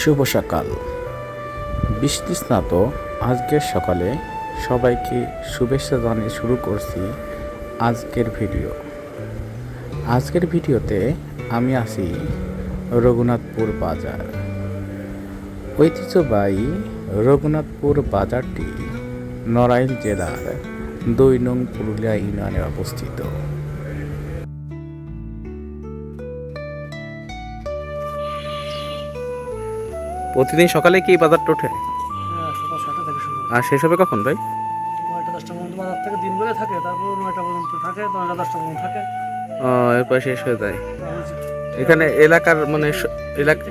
শুভ সকাল। বৃষ্টি স্নাত আজকের সকালে সবাইকে শুভেচ্ছা জানিয়ে শুরু করছি আজকের ভিডিও। আজকের ভিডিওতে আমি আছি রঘুনাথপুর বাজার। ঐতিহ্যবাহী রঘুনাথপুর বাজারটি নড়াইল জেলার দুই নং পুরুলিয়া ইউনিয়নে অবস্থিত। প্রতিদিন সকালে কি বাজারটা ওঠে? হ্যাঁ আর শেষ হবে কখন ভাই? নয়টা দশটা পর্যন্ত বাজার থেকে দিন থাকে তারপর নয়টা পর্যন্ত থাকে নয়টা দশটা পর্যন্ত থাকে। ও, এরপর শেষ হয়ে যায়। এখানে এলাকার মানে এলাকা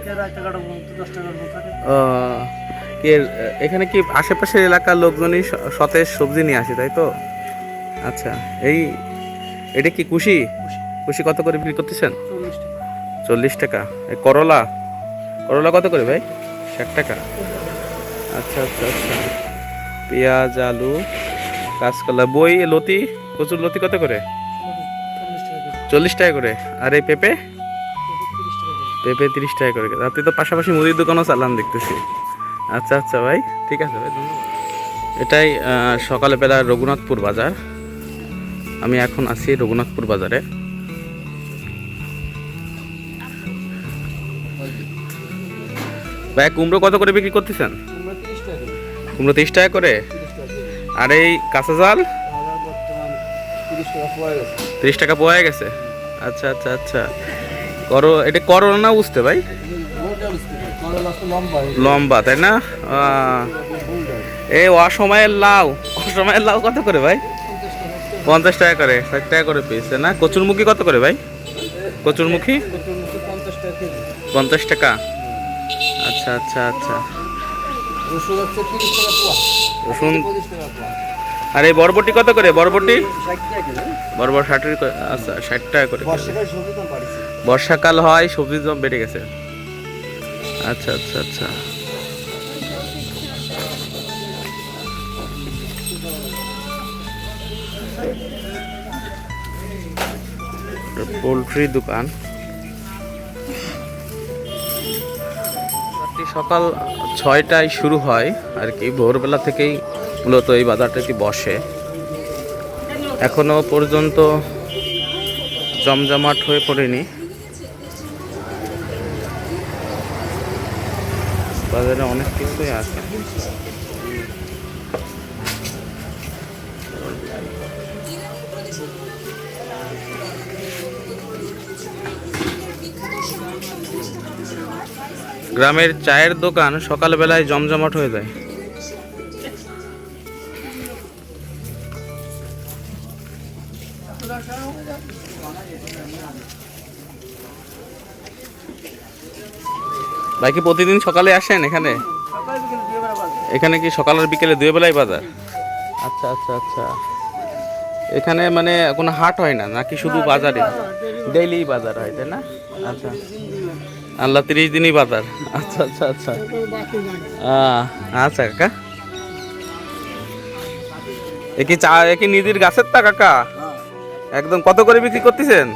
এর- এখানে কি আশেপাশের এলাকার লোকজনই সতেজ সবজি নিয়ে আসে তাই তো? আচ্ছা এই এটা কি কুশি? খুশি কুশি কত করে বিক্রি করতেছেন? চল্লিশ টাকা। চল্লিশ টাকা। এই করলা? করলা কত করে ভাই? ষাট টাকা? আচ্ছা আচ্ছা আচ্ছা। পেঁয়াজ, আলু, কাঁচকলা, বই লতি, কচুর লতি কত করে? চল্লিশ টাকা করে। আর এই পেঁপে? পেঁপে তিরিশ টাকা করে। আপনি তো পাশাপাশি মুদির দোকানও চালান দেখতেছি। আচ্ছা আচ্ছা ভাই, ঠিক আছে ভাই, ধন্যবাদ। এটাই সকালবেলা রঘুনাথপুর বাজার। আমি এখন আছি রঘুনাথপুর বাজারে। ভাই কুমড়ো কত করে বিক্রি করতেছেন? কুমড়ো তিরিশ টাকা করে। আর এই কাঁচা জাল? তিরিশ টাকা পোয়া গেছে। আচ্ছা আচ্ছা আচ্ছা। করো এটা করো না বুঝতে ভাই? লম্বা তাই না? এই অসময়ের লাউ। অসময়ের লাউ কত করে ভাই? পঞ্চাশ টাকা করে ষাট টাকা করে পিস না? কচুরমুখী কত করে ভাই? কচুরমুখী? পঞ্চাশ টাকা। আচ্ছা আচ্ছা আচ্ছা। রসুন হচ্ছে তিরিশ টাকা পোয়া। রসুন আর এই বরবটি কত করে? বরবটি? বরবর ষাট আচ্ছা ষাট টাকা করে বর্ষাকাল হয় সবজির দাম বেড়ে গেছে। আচ্ছা আচ্ছা আচ্ছা। পোলট্রি দোকান। বাজারটি সকাল ছয়টায় শুরু হয় আর কি। ভোরবেলা থেকেই মূলত এই বাজারটাটি বসে। এখনও পর্যন্ত জমজমাট হয়ে পড়েনি। বাজারে অনেক কিছুই আছে। গ্রামের চায়ের দোকান সকালবেলায় জমজমাট হয়ে যায়। ভাই কি প্রতিদিন সকালে আসেন এখানে? এখানে কি সকাল আর বিকেলে দুই বেলায় বাজার? আচ্ছা আচ্ছা আচ্ছা। এখানে মানে কোনো হাট হয় না? নাকি শুধু বাজারে? ডেইলি বাজার হয় তাই না? আচ্ছা। আল্লাহ তিরিশ দিনই বাজার। আচ্ছা আচ্ছা আচ্ছা। আচ্ছা কাকা। এ কি চা এ কি নিজের গাছের তা কাকা? একদম কত করে বিক্রি করতেছেন?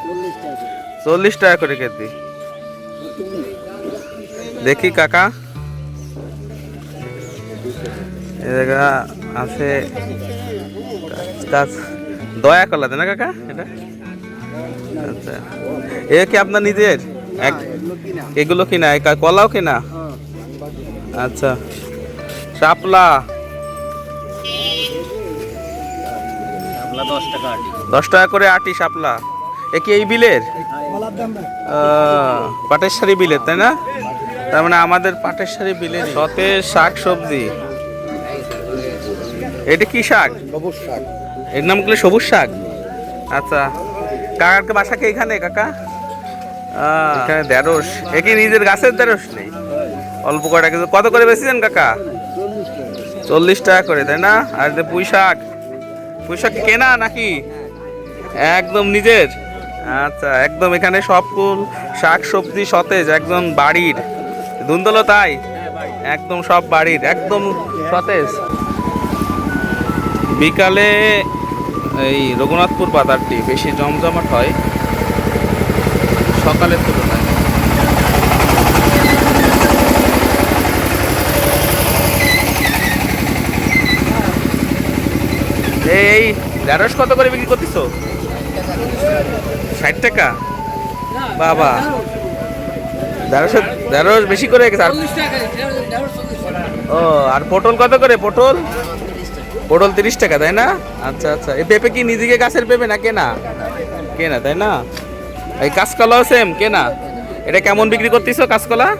চল্লিশ টাকা করে কেজি। দেখি কাকা। এ জায়গা আছে। দয়া কলা না কাকা? এটা? আচ্ছা। এ কি আপনার নিজের? এক এগুলো কিনা। কলাও কিনা? আচ্ছা। শাপলা? দশ টাকা করে আটি শাপলা। এ কি এই বিলের? আহ, পাটেশ্বরী বিলের তাই না? তার মানে আমাদের পাটেশ্বরী বিলের সতেজ শাক সবজি। এটা কি শাক? সবুজ শাক। এর নামগুলো সবুজ শাক? আচ্ছা। কাকার বাসা কি এখানে কাকা? এখানে ঢেঁড়স। এ কি নিজের গাছের ঢেঁড়স নেই? অল্প কয়টা কিছু কত করে বেশিছেন কাকা? চল্লিশ টাকা করে, তাই না? আর যে পুঁই শাক। পুঁই কেনা নাকি? একদম নিজের? আচ্ছা একদম এখানে সব ফুল, শাক, সবজি, সতেজ, একদম বাড়ির। ধুন্দলো তাই? একদম সব বাড়ির, একদম সতেজ। বিকালে এই রঘুনাথপুর বাজারটি বেশি জমজমাট হয়। সকালের তুলনায়। এই ঢেঁড়স কত করে বিক্রি করতেছ? ষাট টাকা? বাবা। ঢেঁড়স ঢেঁড়স বেশি করে ও আর পটল কত করে? পটল? পটল তিরিশ টাকা তাই না? আচ্ছা আচ্ছা। এই পেঁপে কি নিজেকে গাছের পেঁপে না কেনা? কেনা তাই না? এই কাঁচকলাও সেম কেনা এটা কেমন বিক্রি করতেছো কাঁচকলা?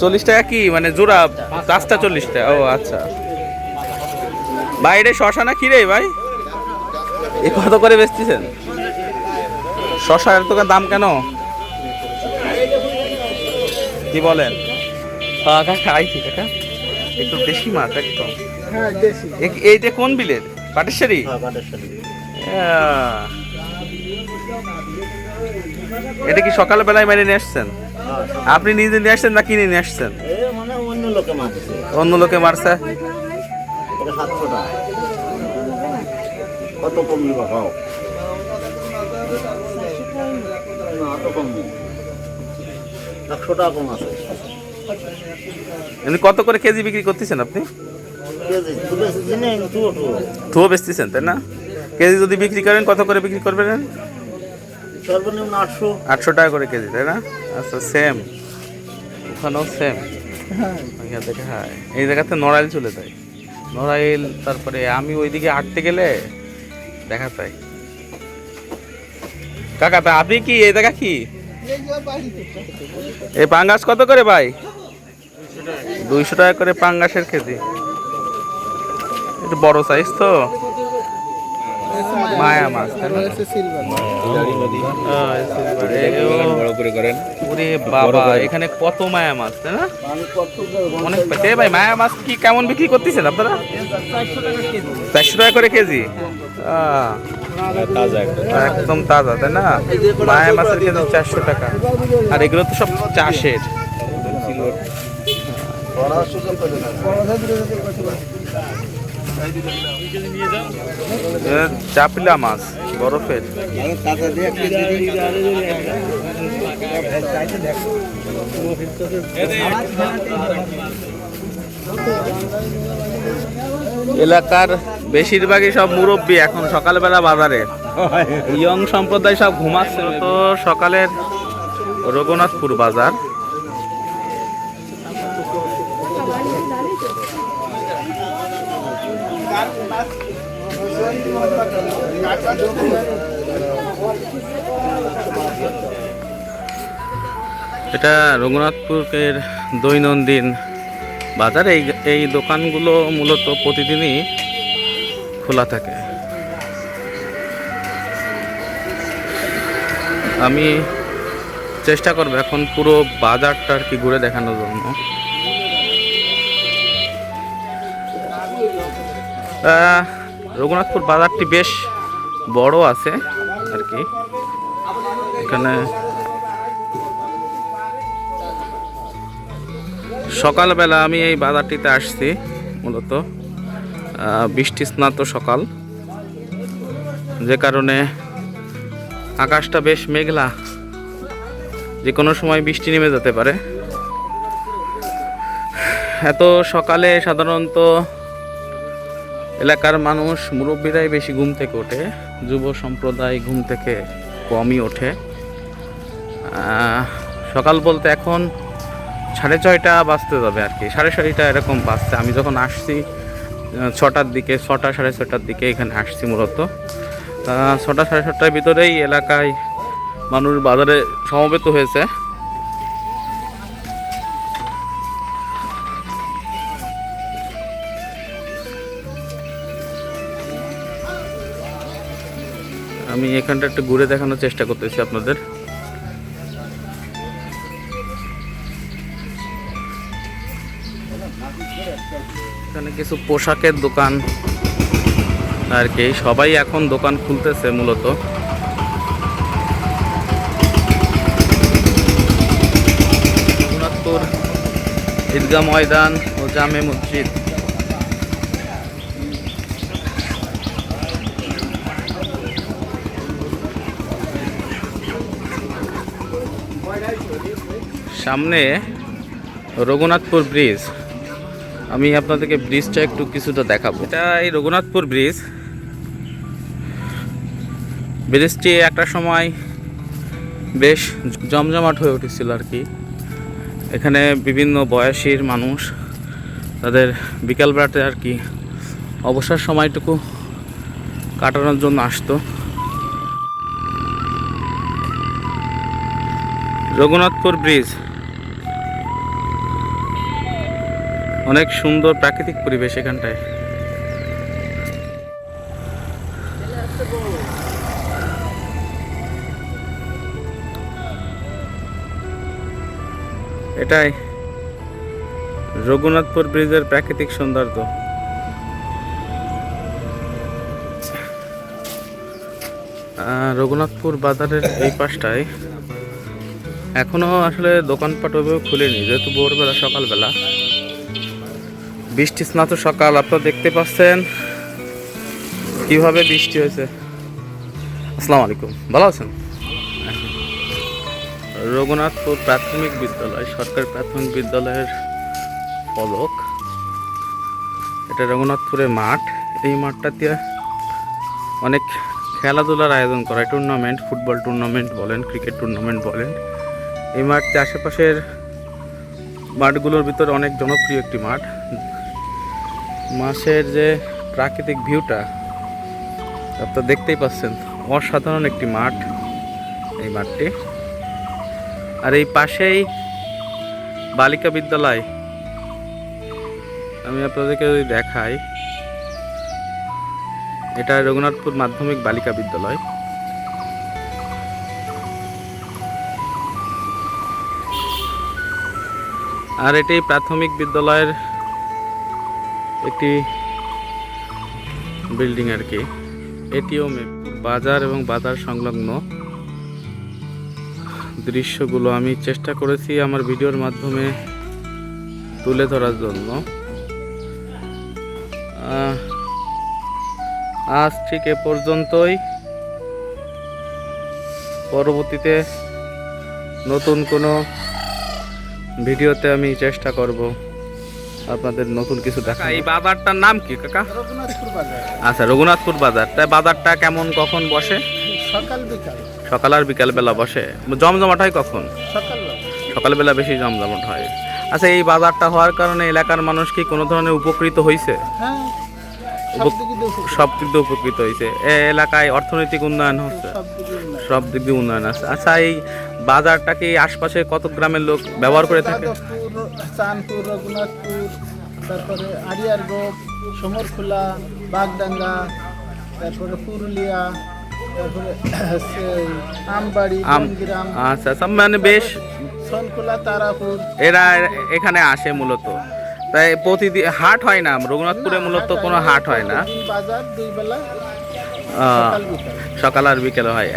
চল্লিশ টাকা কি? মানে জোড়া পাঁচটা চল্লিশ টাকা। ও আচ্ছা। ভাই এটা শশা না কি রে ভাই? এ কত করে বেচতেছেন? শশার এত দাম কেন? কি বলেন? হ্যাঁ কাকা একটু দেশি মাছ একদম। এ- এইটা কোন বিলের? পাটেশ্বরী। আহ। এটা কি সকালবেলায় মেরে নিয়ে আসছেন? আপনি নিজে নিয়ে আসছেন না কিনে নিয়ে আসছেন? মানে অন্য লোকে মারছে? কত কম খাও? না অত কম নেই একশো টাকা কম আছে। এমনি কত করে কেজি বিক্রি করতেছেন আপনি? ধুয়ো বেচতেছেন তাই না? কেজি যদি বিক্রি করেন কত করে বিক্রি করবেন? সর্বনিম্ন আটশো। আটশো টাকা করে কেজি তাই না? আচ্ছা সেম ওখানেও সেম থেকে হ্যাঁ। এই জায়গাতে নড়াইল চলে যায়। নড়াইল তারপরে আমি ওইদিকে হাঁটতে গেলে দেখা পাই কাকা তা আপনি কি এই জায়গা কি? এই পাঙ্গাস কত করে ভাই? দুইশো টাকা করে পাঙ্গাসের কেজি। একটু বড় সাইজ তো। মায়া মাছ ওরে বাবা এখানে কত মায়া মাছ তাই না? অনেক ভাই মায়া মাছ কি কেমন বিক্রি করতেছেন আপনারা? চারশো টাকা করে কেজি? আহ, একদম তাজা তাই না? মায়া মাছের কেজি চারশো টাকা। আর এগুলো তো সব চাষের। চাপিলা মাছ বরফের। এলাকার বেশিরভাগই সব মুরব্বী এখন সকালবেলা বাজারে। ইয়ং সম্প্রদায় সব ঘুমাচ্ছে। তো সকালের রঘুনাথপুর বাজার। এটা রঘুনাথপুরের দৈনন্দিন বাজার। এই এই দোকানগুলো মূলত প্রতিদিনই খোলা থাকে। আমি চেষ্টা করব এখন পুরো বাজারটা আর কি ঘুরে দেখানোর জন্য। রঘুনাথপুর বাজারটি বেশ বড় আছে আর কি। এখানে সকালবেলা আমি এই বাজারটিতে আসছি মূলত। বৃষ্টি স্নাত সকাল। যে কারণে আকাশটা বেশ মেঘলা। যে কোনো সময় বৃষ্টি নেমে যেতে পারে। এত সকালে সাধারণত এলাকার মানুষ মুরব্বীরাই বেশি ঘুম থেকে ওঠে, যুব সম্প্রদায় ঘুম থেকে কমই ওঠে। সকাল বলতে এখন সাড়ে ছয়টা বাজতে যাবে আর কি। সাড়ে ছয়টা এরকম বাজছে। আমি যখন আসছি ছটার দিকে, ছটা সাড়ে ছটার দিকে এখানে আসছি মূলত। ছটা সাড়ে ছটার ভিতরেই এলাকায় মানুষ বাজারে সমবেত হয়েছে। এখানটা একটু ঘুরে দেখানোর চেষ্টা করতেছি আপনাদের। এখানে কিছু পোশাকের দোকান আর কি। সবাই এখন দোকান খুলতেছে মূলত। রঘুনাথপুর ঈদগাহ ময়দান ও জামে মসজিদ। সামনে রঘুনাথপুর ব্রিজ। আমি আপনাদেরকে ব্রিজটা একটু কিছুটা দেখাবো। এটা এই রঘুনাথপুর ব্রিজ। ব্রিজটি একটা সময় বেশ জমজমাট হয়ে উঠেছিল আর কি। এখানে বিভিন্ন বয়সীর মানুষ তাদের বিকালবেলাতে আর কি অবসর সময়টুকু কাটানোর জন্য আসতো। রঘুনাথপুর ব্রিজ। অনেক সুন্দর প্রাকৃতিক পরিবেশ এখানটায়। এটাই রঘুনাথপুর ব্রিজের প্রাকৃতিক সৌন্দর্য। রঘুনাথপুর বাজারের এই পাশটায় এখনও আসলে দোকানপাট ওভাবে খুলেনি, যেহেতু ভোরবেলা, সকালবেলা। বৃষ্টি স্নাত সকাল, আপনারা দেখতে পাচ্ছেন কীভাবে বৃষ্টি হয়েছে। আসসালামু আলাইকুম, ভালো আছেন? রঘুনাথপুর প্রাথমিক বিদ্যালয়, সরকারি প্রাথমিক বিদ্যালয়ের পদক এটা রঘুনাথপুরের মাঠ। এই মাঠটাতে অনেক খেলাধুলার আয়োজন করা টুর্নামেন্ট, ফুটবল টুর্নামেন্ট বলেন, ক্রিকেট টুর্নামেন্ট বলেন। এই মাঠটি আশেপাশের মাঠগুলোর ভিতরে অনেক জনপ্রিয় একটি মাঠ। মাসের যে প্রাকৃতিক ভিউটা আপনারা দেখতেই পাচ্ছেন, অসাধারণ একটি মাঠ এই মাঠটি। আর এই পাশেই বালিকা বিদ্যালয়। আমি আপনাদেরকে যদি দেখাই, এটা রঘুনাথপুর মাধ্যমিক বালিকা বিদ্যালয়। আর এটি প্রাথমিক বিদ্যালয়ের একটি বিল্ডিং আর কি। এটিও বাজার এবং বাজার সংলগ্ন দৃশ্যগুলো আমি চেষ্টা করেছি আমার ভিডিওর মাধ্যমে তুলে ধরার জন্য। আজ ঠিক এ পর্যন্তই। পরবর্তীতে নতুন কোনো ভিডিওতে আমি চেষ্টা করব। আপনাদের নতুন কিছু দেখা এই বাজারটার নাম কি কাকা? রঘুনাথপুর বাজার আচ্ছা রঘুনাথপুর বাজার। তাই বাজারটা কেমন কখন বসে? সকাল বিকাল। সকাল আর বিকাল বেলা বসে? জমজমাট হয় কখন? সকালবেলা। সকালবেলা বেশি জমজমাট হয়। আচ্ছা এই বাজারটা হওয়ার কারণে এলাকার মানুষ কি কোনো ধরনের উপকৃত হয়েছে হ্যাঁ সব দিকে দিয়ে উপকৃত। হয়েছে এ এলাকায় অর্থনৈতিক উন্নয়ন হচ্ছে। সব সব দিক দিয়ে উন্নয়ন আছে। আচ্ছা এই বাজারটা কি আশপাশে কত গ্রামের লোক ব্যবহার করে থাকে? চাঁদপুর রঘুনাথপুর তারপরে আড়িয়ারগোপ সমরখোলা বাগডাঙ্গা তারপরে পুরুলিয়া আমবাড়ি আচ্ছা আচ্ছা মানে বেশ সনখোলা তারাপুর। এরা এখানে আসে মূলত। তাই প্রতিদিন হাট হয় না? রঘুনাথপুরে মূলত কোনো হাট হয় না? বাজার দুই বেলা সকাল সকাল আর বিকেলে হয়।